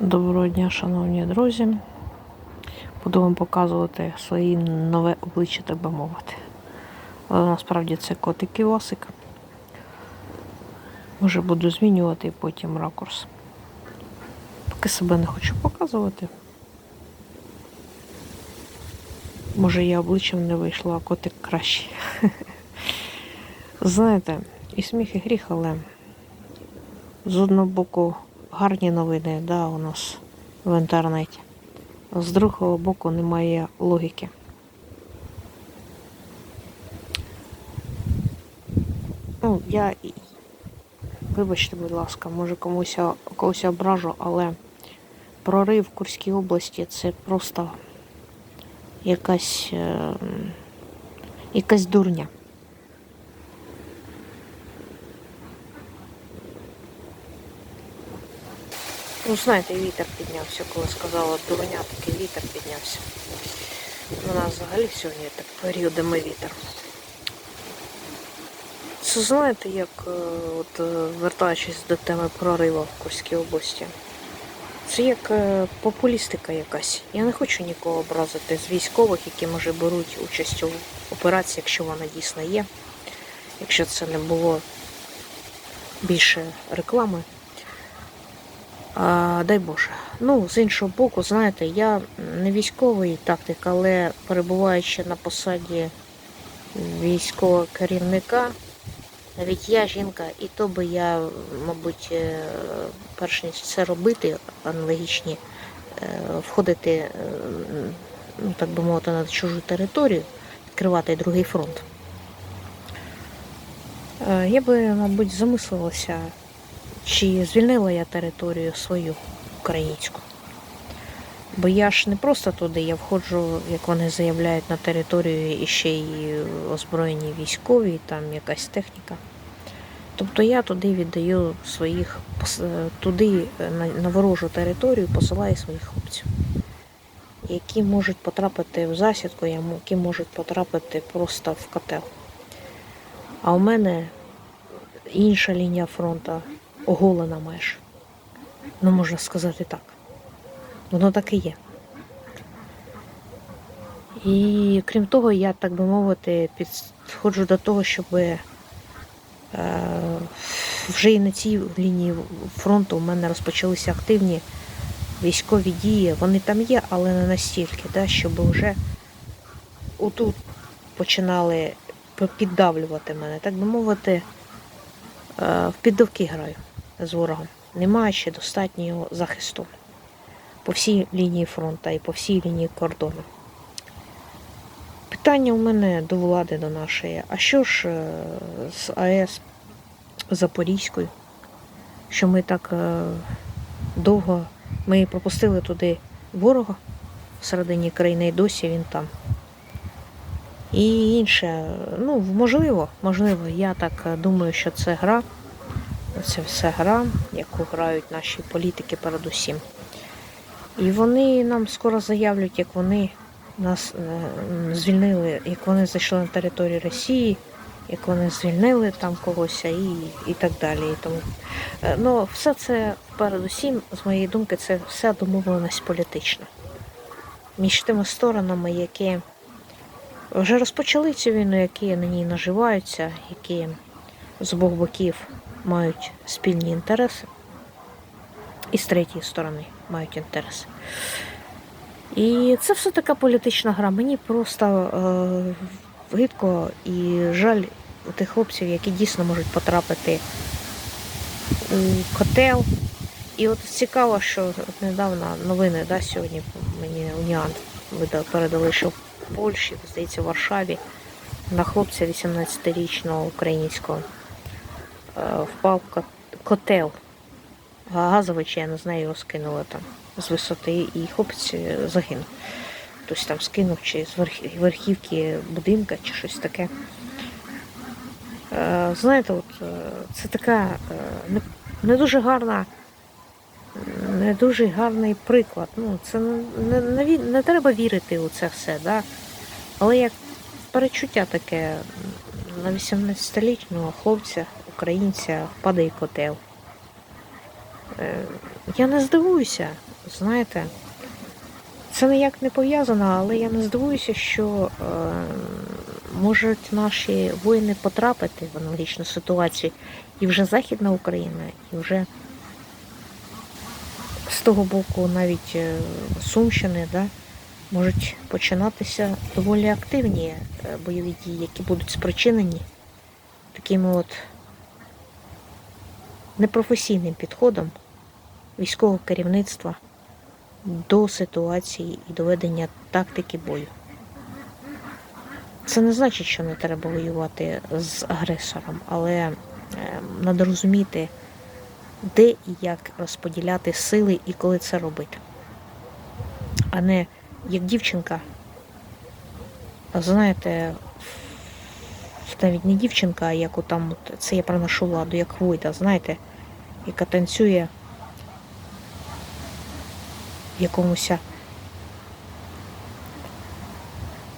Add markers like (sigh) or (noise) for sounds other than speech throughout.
Доброго дня, шановні друзі. Буду вам показувати своє нове обличчя, так би мовити. Але насправді це котик Івасик. Може буду змінювати потім ракурс. Поки себе не хочу показувати. Може я обличчям не вийшла, а котик кращий. (laughs) Знаєте, і сміх, і гріх, але з одного боку гарні новини да, у нас в інтернеті. З другого боку немає логіки. Ну, я вибачте, будь ласка, може комусь когось ображу, але прорив в Курській області це просто якась, е, якась дурня. Ну, знаєте, вітер піднявся, коли сказала дурня, такий вітер піднявся. У нас взагалі сьогодні так періодами вітер. Це знаєте, як е, от, е, вертаючись до теми прориву в Курській області. Це як е, популістика якась. Я не хочу нікого образити з військових, які може беруть участь у операції, якщо вона дійсно є. Якщо це не було більше реклами. А, дай Боже. Ну, з іншого боку, знаєте, я не військовий тактик, але перебуваючи на посаді військового керівника, навіть я жінка, і то би я, мабуть, е, перш ніж це робити, аналогічні, е, входити, е, ну, так би мовити, на чужу територію, відкривати другий фронт. Я би, мабуть, замислилася, чи звільнила я територію свою українську. Бо я ж не просто туди, я входжу, як вони заявляють, на територію і ще й озброєні військові, там якась техніка. Тобто я туди віддаю своїх туди е, на ворожу територію посилаю своїх хлопців, які можуть потрапити в засідку, які можуть потрапити просто в котел. А у мене інша лінія фронту оголена майже. Ну, можна сказати так. Воно так і є. І крім того, я, так би мовити, підходжу до того, щоб е, вже і на цій лінії фронту у мене розпочалися активні військові дії. Вони там є, але не настільки, да, щоб вже отут починали піддавлювати мене, так би мовити, е, в піддавки граю з ворогом. Немає ще достатнього захисту по всій лінії фронту і по всій лінії кордону. Питання у мене до влади до нашої. А що ж е, з АЕС Запорізькою? Що ми так е, довго ми пропустили туди ворога всередині країни і досі він там. І інше, ну, можливо, можливо, я так е, думаю, що це гра. Це все гра, яку грають наші політики передусім. І вони нам скоро заявлять, як вони нас е, звільнили, як вони зайшли на територію Росії, як вони звільнили там когось і, і так далі. І тому. Е, Ну, все це передусім, з моєї думки, це все домовленість політична. Між тими сторонами, які вже розпочали цю війну, які на ній наживаються, які з обох боків мають спільні інтереси, і з третьої сторони мають інтереси. І це все така політична гра. Мені просто е, гидко і жаль у тих хлопців, які дійсно можуть потрапити у котел. І от цікаво, що от недавно новини да, сьогодні мені Уніан передали, що в Польщі, здається, в Варшаві на хлопця 18-річного українського впав котел. Газовий, чи я не знаю, його скинули там з висоти, і хлопець е, загинув. Хтось там скинув чи з верхівки будинка, чи щось таке. Е, Знаєте, от е, це така е, не, дуже гарна, не дуже гарний приклад. Ну, це не, не, не, не треба вірити у це все, да? але як перечуття таке на 18-літнього хлопця, українця, падає котел. Е, Я не здивуюся, знаєте, це ніяк не пов'язано, але я не здивуюся, що е, можуть наші воїни потрапити в аналогічну ситуацію. І вже Західна Україна, і вже з того боку навіть е, Сумщини, да, можуть починатися доволі активні е, бойові дії, які будуть спричинені такими от непрофесійним підходом військового керівництва до ситуації і доведення тактики бою. Це не значить, що не треба воювати з агресором, але треба розуміти, де і як розподіляти сили і коли це робити. А не як дівчинка. Знаєте, навіть не дівчинка, а як там, це я проношу владу, як Войда, знаєте, яка танцює в якомусь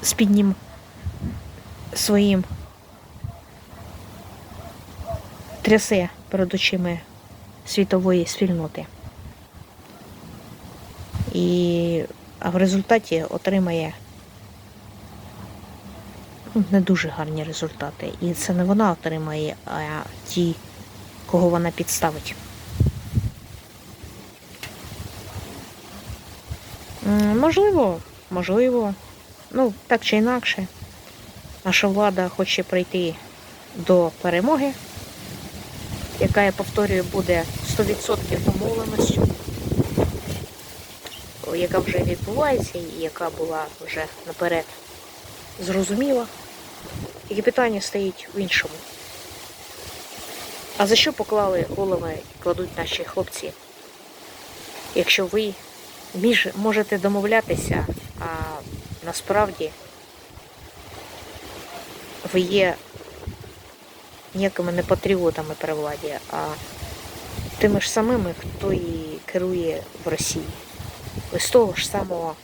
спіднім своїм трясе перед очима світової спільноти. І а в результаті отримає ну, не дуже гарні результати. І це не вона отримає, а ті, кого вона підставить. Можливо, можливо. Ну, так чи інакше, наша влада хоче прийти до перемоги, яка, я повторюю, буде 100% домовленістю, яка вже відбувається і яка була вже наперед зрозуміла. Тільки питання стоїть в іншому. А за що поклали голови і кладуть наші хлопці? Якщо ви між можете домовлятися, а насправді ви є ніякими не патріотами при владі, а тими ж самими, хто і керує в Росії. Ви з того ж самого,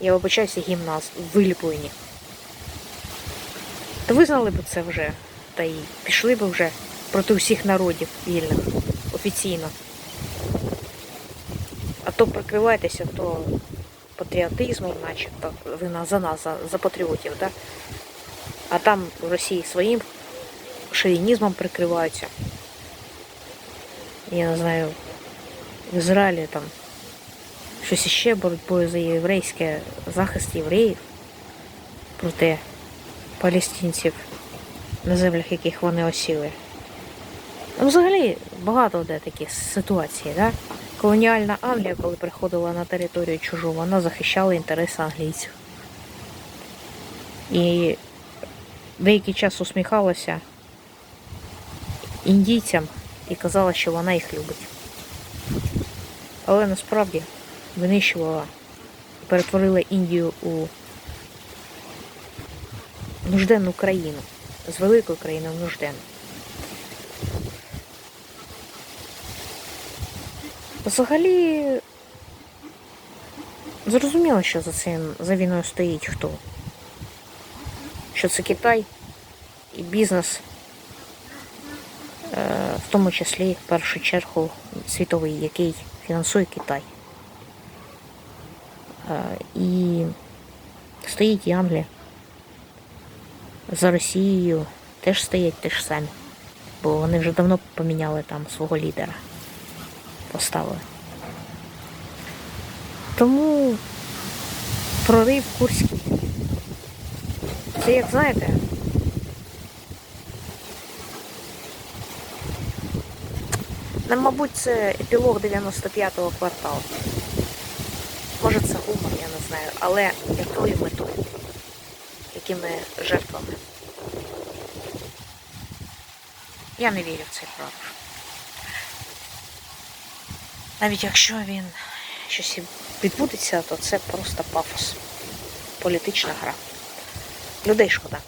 я вибачаюся, гімназ виліплені. То визнали б це вже, та й пішли б вже проти усіх народів вільних офіційно. А то прикривайтеся, то патріотизмом, начебто, ви за нас, за, за патріотів, да? а там в Росії своїм шовінізмом прикриваються. Я не знаю, в Ізраїлі там щось іще боротьбою за єврейське захист євреїв проти палестинців, на землях яких вони осіли. Ну, взагалі багато де такі ситуації, да? Колоніальна Англія, коли приходила на територію чужу, вона захищала інтереси англійців. І деякий час усміхалася індійцям і казала, що вона їх любить. Але насправді винищувала, перетворила Індію у нужденну країну. З великої країни в нужденну. Взагалі зрозуміло, що за цим за війною стоїть хто. Що це Китай і бізнес, е, в тому числі в першу чергу світовий, який фінансує Китай. Е, І стоїть і Англія. За Росією теж стоять те ж самі, бо вони вже давно поміняли там свого лідера поставили. Тому прорив Курський. Це як знаєте. Ну, мабуть, це епілог 95-го кварталу. Може це гумор, я не знаю, але якою метою, якими жертвами. Я не вірю в цей прорив. Навіть якщо він щось відбудеться, то це просто пафос. Політична гра. Людей шкода.